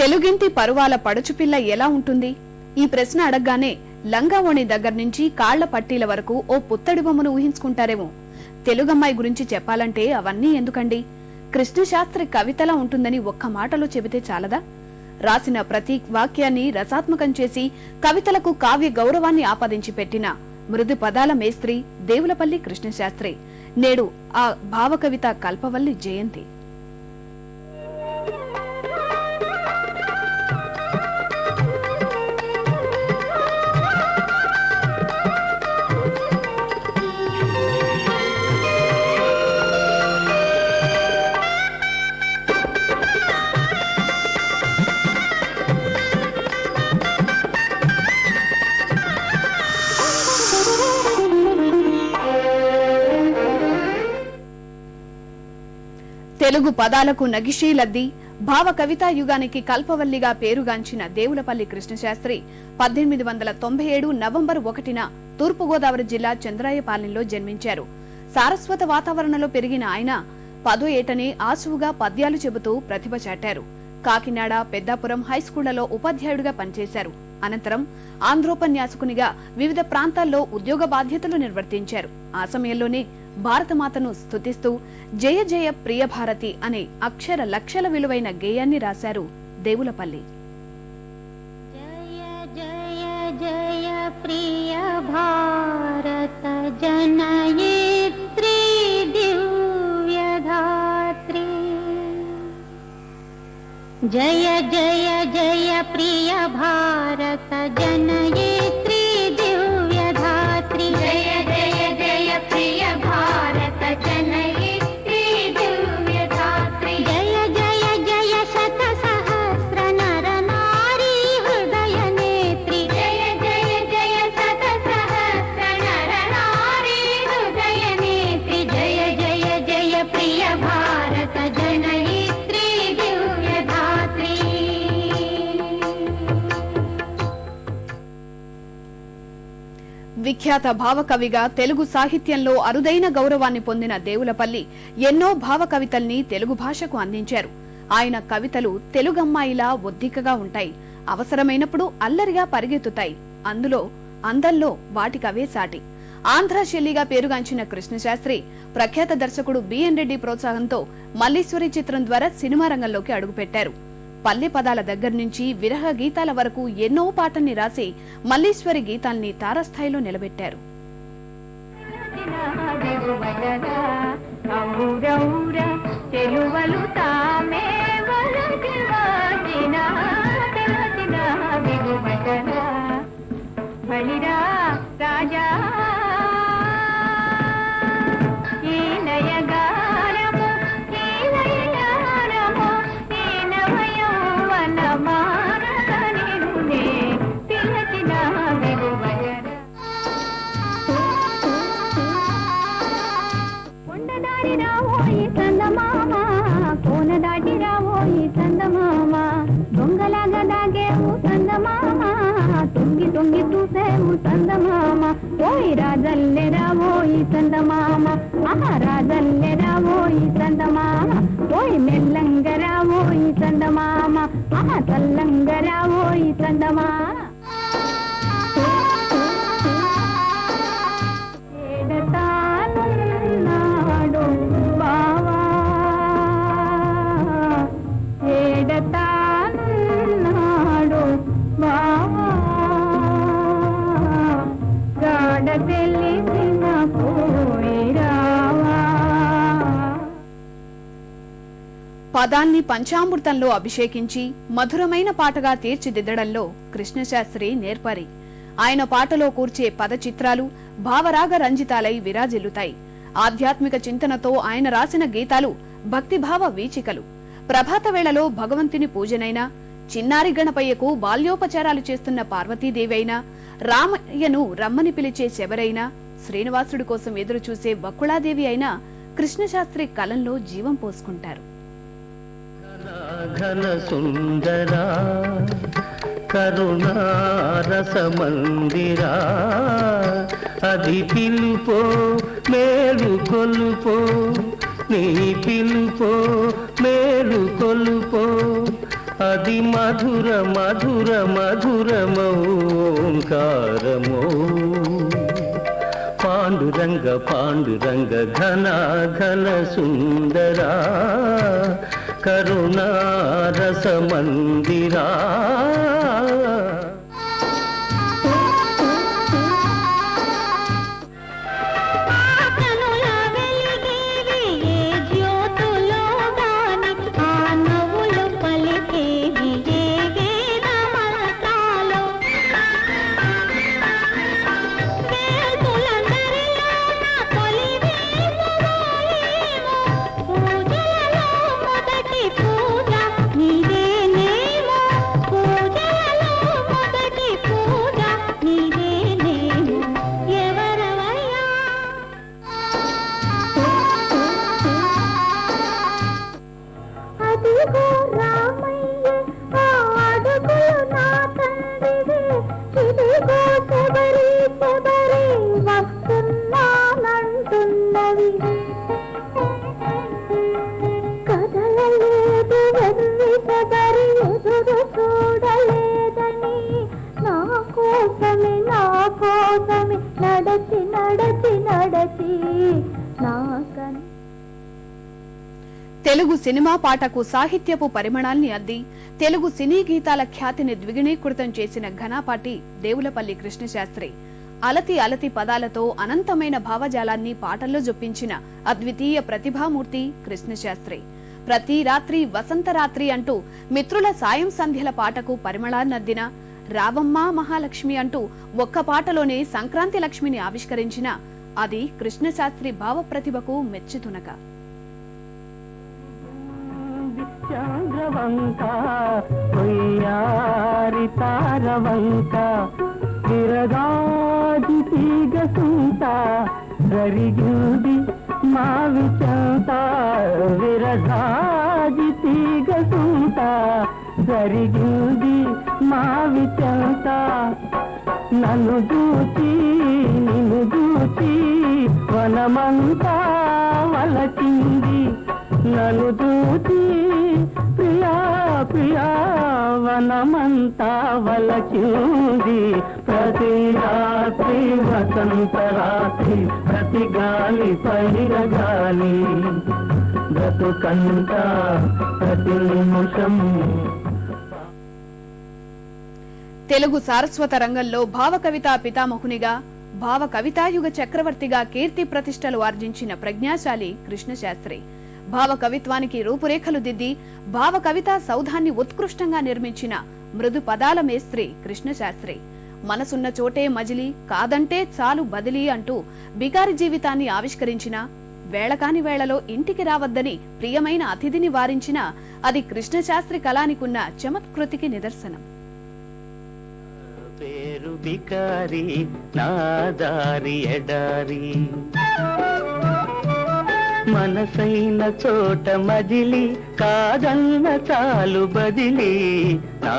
తెలుగింటి పరువాల పడుచుపిల్ల ఎలా ఉంటుంది? ఈ ప్రశ్న అడగగానే లంగావోణి దగ్గర నుంచి కాళ్ళ పట్టీల వరకు ఓ పుత్తడి బొమ్మను ఊహించుకుంటారేమో. తెలుగమ్మాయి గురించి చెప్పాలంటే అవన్నీ ఎందుకండి? కృష్ణశాస్త్రి కవితలా ఉంటుందని ఒక్క మాటలో చెబితే చాలదా? రాసిన ప్రతి వాక్యాన్ని రసాత్మకం చేసి కవితలకు కావ్య గౌరవాన్ని ఆపాదించి పెట్టిన మృదు పదాల మేస్త్రి దేవులపల్లి కృష్ణశాస్త్రి. నేడు ఆ భావకవిత కల్పవల్లి జయంతి. తెలుగు పదాలకు నగిషీలద్ది భావ కవితా యుగానికి కల్పవల్లిగా పేరుగాంచిన దేవులపల్లి కృష్ణశాస్త్రి పద్దెనిమిది వందల తొంభై ఏడు నవంబర్ ఒకటిన తూర్పుగోదావరి జిల్లా చంద్రాయపాలెంలో జన్మించారు. సారస్వత వాతావరణంలో పెరిగిన ఆయన పదో ఏటనే ఆసువుగా పద్యాలు చెబుతూ ప్రతిభ చాటారు. కాకినాడ పెద్దాపురం హైస్కూళ్ళలో ఉపాధ్యాయుడిగా పనిచేశారు. అనంతరం ఆంధ్రోపన్యాసకునిగా వివిధ ప్రాంతాల్లో ఉద్యోగ బాధ్యతలు నిర్వర్తించారు. ఆ సమయంలోనే భారతమాతను స్థుతిస్తూ జయ జయ ప్రియ భారతి అనే అక్షర లక్షల విలువైన గేయాన్ని రాశారు దేవులపల్లి. జయ జయ జయ ప్రియ భారత జనయేత్రి జయ జయ జయ ప్రియ భారత జన విఖ్యాత భావకవిగా తెలుగు సాహిత్యంలో అరుదైన గౌరవాన్ని పొందిన దేవులపల్లి ఎన్నో భావ కవితల్ని తెలుగు భాషకు అందించారు. ఆయన కవితలు తెలుగమ్మాయిలా ఒద్దికగా ఉంటాయి. అవసరమైనప్పుడు అల్లరిగా పరిగెత్తుతాయి. అందులో అందంలో వాటికవే సాటి. ఆంధ్ర శైలిగా పేరుగాంచిన కృష్ణశాస్త్రి ప్రఖ్యాత దర్శకుడు బిఎన్ రెడ్డి ప్రోత్సాహంతో మల్లీశ్వరి చిత్రం ద్వారా సినిమా రంగంలోకి అడుగుపెట్టారు. పల్లె పదాల దగ్గర నుంచి విరహ గీతాల వరకు ఎన్నో పాటల్ని రాసి మల్లీశ్వరి గీతాల్ని తారస్థాయిలో నిలబెట్టారు. రాజా చూసేవు చందమామ. ఓయ్ రాజల్లెరా రావోయి చందమామ. ఆహా రాజల్లెరా రావోయి చందమామ. ఓయ్ మెల్లంగరా రావోయి చందమామ. ఆహా తల్లంగరా రావోయి చందమామ. తెలిసిన పదాన్ని పంచామృతంలో అభిషేకించి మధురమైన పాటగా తీర్చిదిద్దడంలో కృష్ణశాస్త్రి నేర్పరి. ఆయన పాటలో కూర్చే పద చిత్రాలు భావరాగ రంజితాలై విరాజిల్లుతాయి. ఆధ్యాత్మిక చింతనతో ఆయన రాసిన గీతాలు భక్తిభావ వీచికలు. ప్రభాత వేళలో భగవంతుని పూజనైనా చిన్నారి గణపయ్యకు బాల్యోపచారాలు చేస్తున్న పార్వతీదేవి అయినా రామయ్యను రమ్మని పిలిచే శబరైనా శ్రీనివాసుడి కోసం ఎదురుచూసే బకుళాదేవి అయినా కృష్ణశాస్త్రి కలంలో జీవం పోసుకుంటారు. ఘన సుందరా కరుణారస అది పిలుపో మేలు కొలుపో నీ పిలుపో అది మధుర మధుర మధురమౌంకారమో పాండురంగ పాండురంగ ఘన ఘన సుందరా కరుణారస మందిరా. తెలుగు సినిమా పాటకు సాహిత్యపు పరిమళాల్ని అద్ది తెలుగు సినీ గీతాల ఖ్యాతిని ద్విగుణీకృతం చేసిన ఘనాపాటి దేవులపల్లి కృష్ణశాస్త్రి. అలతి అలతి పదాలతో అనంతమైన భావజాలాన్ని పాటల్లో జొప్పించిన అద్వితీయ ప్రతిభామూర్తి కృష్ణశాస్త్రి. ప్రతి రాత్రి వసంత రాత్రి అంటూ మిత్రుల సాయం సంధ్యల పాటకు పరిమళాన్నద్దిన రావమ్మ మహాలక్ష్మి అంటూ ఒక్క పాటలోనే సంక్రాంతి లక్ష్మిని ఆవిష్కరించిన అది కృష్ణశాస్త్రి భావ ప్రతిభకు మెచ్చుతునక. చంద్రవంక కొయ్యారి తారవంక విరగాది తీగ సుంత జరిగింది మా విచంత విరగాది తీగ సుంత జరిగింది మా విచంత. నన్ను దూచి నిన్ను దూచి వనమంతా వలచింది. నన్ను దూచి ప్రియా వనమంతా వలచింది. ప్రతి రాత్రి వసంత రాత్రి ప్రతి గాలి పైర గాలి. బ్రతుకంత ప్రతి నిమిషం తెలుగు సారస్వత రంగంలో భావకవితా పితామహునిగా భావ కవితాయుగ చక్రవర్తిగా కీర్తి ప్రతిష్టలు ఆర్జించిన ప్రజ్ఞాశాలి కృష్ణశాస్త్రి. భావ కవిత్వానికి రూపురేఖలు దిద్ది భావ కవితా సౌధాన్ని ఉత్కృష్టంగా నిర్మించిన మృదు పదాల మేస్త్రి కృష్ణశాస్త్రి. మనసున్న చోటే మజిలి కాదంటే చాలు బదిలీ అంటూ బికారి జీవితాన్ని ఆవిష్కరించిన వేళకాని వేళలో ఇంటికి రావద్దని ప్రియమైన అతిథిని వారించిన అది కృష్ణశాస్త్రి కళానికున్న చమత్కృతికి నిదర్శనం. పేరు బికారి నా దారి ఎడారి. మనసైన చోట మదిలి కాదన్న చాలు బదిలి. నా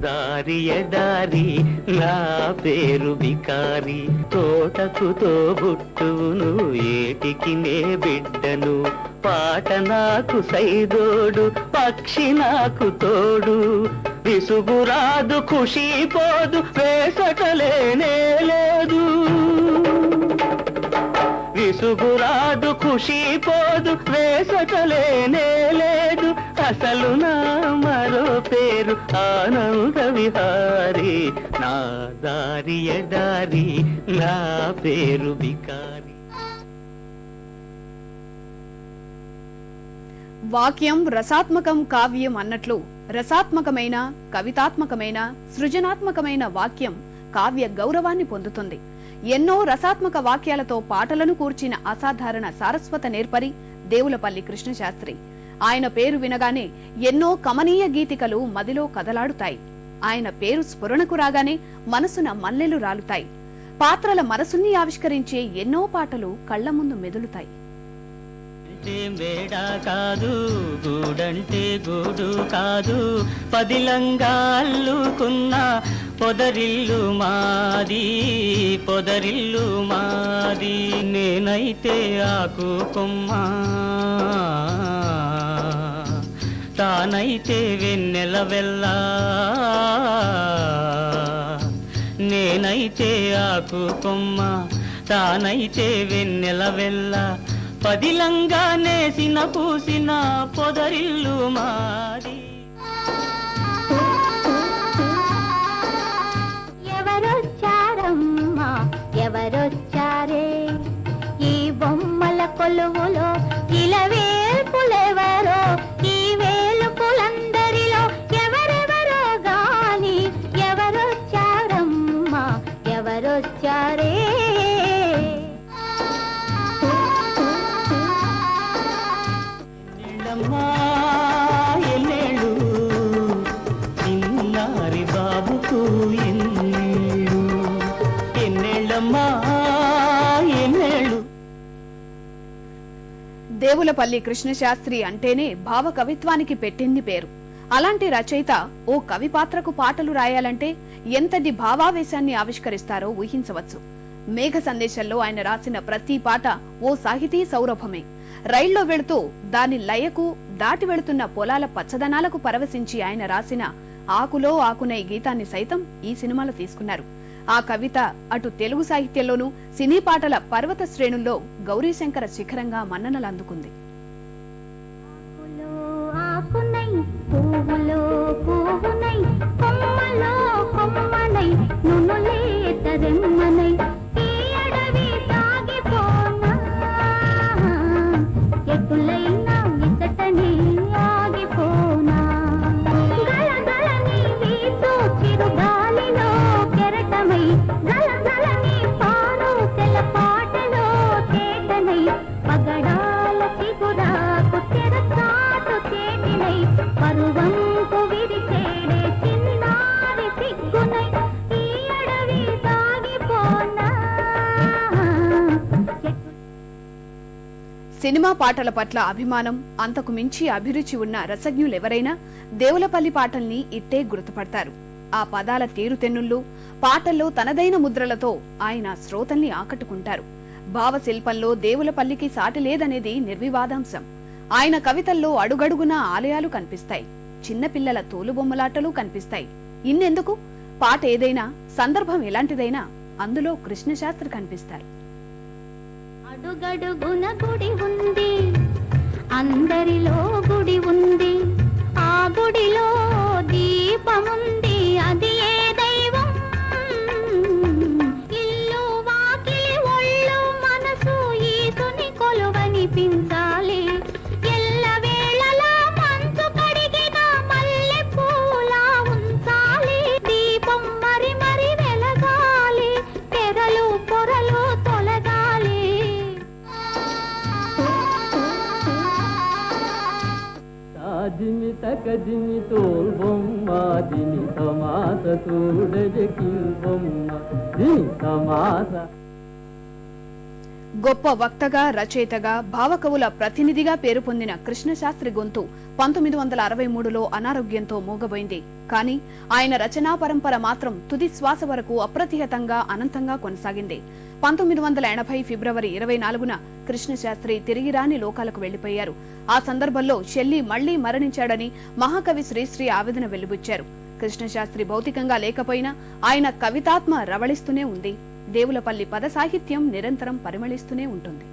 దారి ఎడారి నా పేరు బికారి. తోటకు తోబుట్టును ఏటికి నే బిడ్డను. పాట నాకు సైదోడు పక్షి నాకు తోడు. విసుగురాదు ఖుషి పోదు వేసటలేనే లేదు. విసుగురాదు ఖుషి పోదు వేసటలేనే లేదు అసలు నా మరో పేరు ఆనంద విహారి. నా దారి ఎడారి నా పేరు వికారి. వాక్యం రసాత్మకం కావ్యం అన్నట్లు రసాత్మకమైన కవితాత్మకమైన సృజనాత్మకమైన వాక్యం కావ్య గౌరవాన్ని పొందుతుంది. ఎన్నో రసాత్మక వాక్యాలతో పాటలను కూర్చిన అసాధారణ సారస్వత నేర్పరి దేవులపల్లి కృష్ణశాస్త్రి. ఆయన పేరు వినగానే ఎన్నో కమనీయ గీతికలు మదిలో కదలాడుతాయి. ఆయన పేరు స్ఫురణకు రాగానే మనసున మల్లెలు రాలుతాయి. పాత్రల మనసుని ఆవిష్కరించే ఎన్నో పాటలు కళ్ళ ముందు మెదులుతాయి. అంటే మేడ కాదు గూడంటే గూడు కాదు. పదిలంగా అల్లుకున్న పొదరిల్లు మాది పొదరిల్లు మాది. నేనైతే ఆకు కొమ్మ. తానైతే వెన్నెల వెళ్ళా నేనైతే ఆకు కొమ్మ. తానైతే వెన్నెల వెళ్ళ పదిలంగా నేసిన పూసిన పొదరిల్లు మాది. ఎవరొచ్చారమ్మా ఎవరొచ్చారే? ఈ బొమ్మల కొలువులో ఇలవే చిన్నారి బాబుకు ఎన్నేళ్ళు ఎన్నేళ్ళమ్మా ఎన్నేళ్ళు దేవులపల్లి కృష్ణశాస్త్రి అంటేనే భావ కవిత్వానికి పెట్టింది పేరు. అలాంటి రచయిత ఓ కవి పాత్రకు పాటలు రాయాలంటే ఎంతటి భావావేశాన్ని ఆవిష్కరిస్తారో ఊహించవచ్చు. మేఘ సందేశంలో ఆయన రాసిన ప్రతి పాట ఓ సాహితీ సౌరభమే. రైల్లో వెళుతూ దాని లయకు దాటి వెళుతున్న పొలాల పచ్చదనాలకు పరవశించి ఆయన రాసిన ఆకులో ఆకునే గీతాన్ని సైతం ఈ సినిమాలో తీసుకున్నారు. ఆ కవిత అటు తెలుగు సాహిత్యంలోనూ సినీ పాటల పర్వత శ్రేణుల్లో గౌరీశంకర శిఖరంగా మన్ననలు అందుకుంది పువ్వులో పువ్వునై కొమ్మలో కొమ్మనై నునులే రెమ్మనై సినిమా పాటల పట్ల అభిమానం అంతకు మించి అభిరుచి ఉన్న రసజ్ఞులెవరైనా దేవులపల్లి పాటల్ని ఇట్టే గుర్తుపడతారు. ఆ పదాల తీరుతెన్నుళ్ళు పాటల్లో తనదైన ముద్రలతో ఆయన శ్రోతల్ని ఆకట్టుకుంటారు. భావశిల్పంలో దేవులపల్లికి సాటి లేదనేది నిర్వివాదాంశం. ఆయన కవితల్లో అడుగడుగునా ఆలయాలు కనిపిస్తాయి. చిన్నపిల్లల తోలుబొమ్మలాటలు కనిపిస్తాయి. ఇన్నెందుకు? పాట ఏదైనా సందర్భం ఎలాంటిదైనా అందులో కృష్ణశాస్త్రి కనిపిస్తారు. అడుగడుగున గుడి ఉంది. అందరిలో గుడి ఉంది. ఆ గుడిలో దీపముంది. గొప్ప వక్తగా రచయితగా భావకవుల ప్రతినిధిగా పేరు పొందిన కృష్ణశాస్త్రి గొంతు పంతొమ్మిది వందల అరవై మూడులో అనారోగ్యంతో మూగబోయింది. కానీ ఆయన రచనా పరంపర మాత్రం తుది శ్వాస వరకు అప్రతిహతంగా అనంతంగా కొనసాగింది. పంతొమ్మిది వందల ఎనభై ఫిబ్రవరి ఇరవై నాలుగున కృష్ణశాస్త్రి తిరిగి రాని లోకాలకు వెళ్ళిపోయారు ఆ సందర్భంలో షెల్లి మళ్ళీ మరణించాడని మహాకవి శ్రీశ్రీ ఆవేదన వెలుబుచ్చారు. కృష్ణశాస్త్రి భౌతికంగా లేకపోయినా ఆయన కవితాత్మ రవళిస్తూనే ఉంది. దేవులపల్లి పద సాహిత్యం నిరంతరం పరిమళిస్తూనే ఉంటుంది.